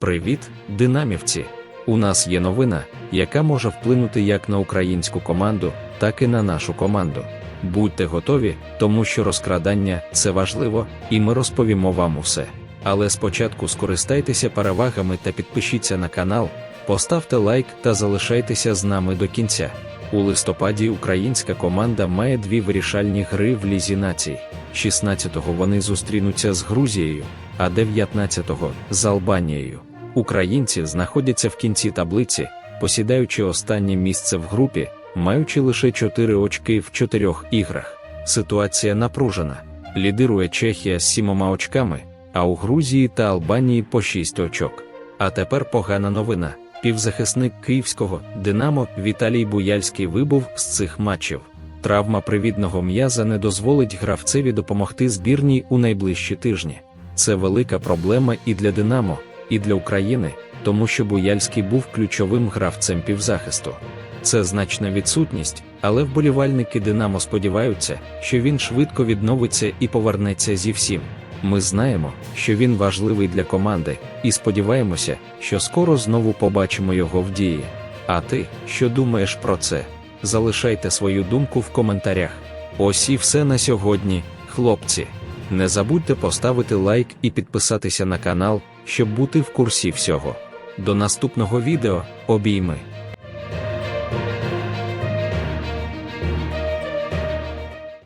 Привіт, динамівці! У нас є новина, яка може вплинути як на українську команду, так і на нашу команду. Будьте готові, тому що розкрадання це важливо, і ми розповімо вам усе. Але спочатку скористайтеся перевагами та підпишіться на канал, поставте лайк та залишайтеся з нами до кінця. У листопаді українська команда має дві вирішальні гри в Лізі націй. 16-го вони зустрінуться з Грузією, а 19-го з Албанією. Українці знаходяться в кінці таблиці, посідаючи останнє місце в групі, маючи лише 4 очки в 4 іграх. Ситуація напружена. Лідирує Чехія з 7 очками, а у Грузії та Албанії по 6 очок. А тепер погана новина. Півзахисник київського Динамо Віталій Буяльський вибув з цих матчів. Травма привідного м'яза не дозволить гравцеві допомогти збірній у найближчі тижні. Це велика проблема і для Динамо, і для України, тому що Буяльський був ключовим гравцем півзахисту. Це значна відсутність, але вболівальники Динамо сподіваються, що він швидко відновиться і повернеться зі всім. Ми знаємо, що він важливий для команди, і сподіваємося, що скоро знову побачимо його в дії. А ти, що думаєш про це? Залишайте свою думку в коментарях. Ось і все на сьогодні, хлопці. Не забудьте поставити лайк і підписатися на канал, щоб бути в курсі всього. До наступного відео, обійми!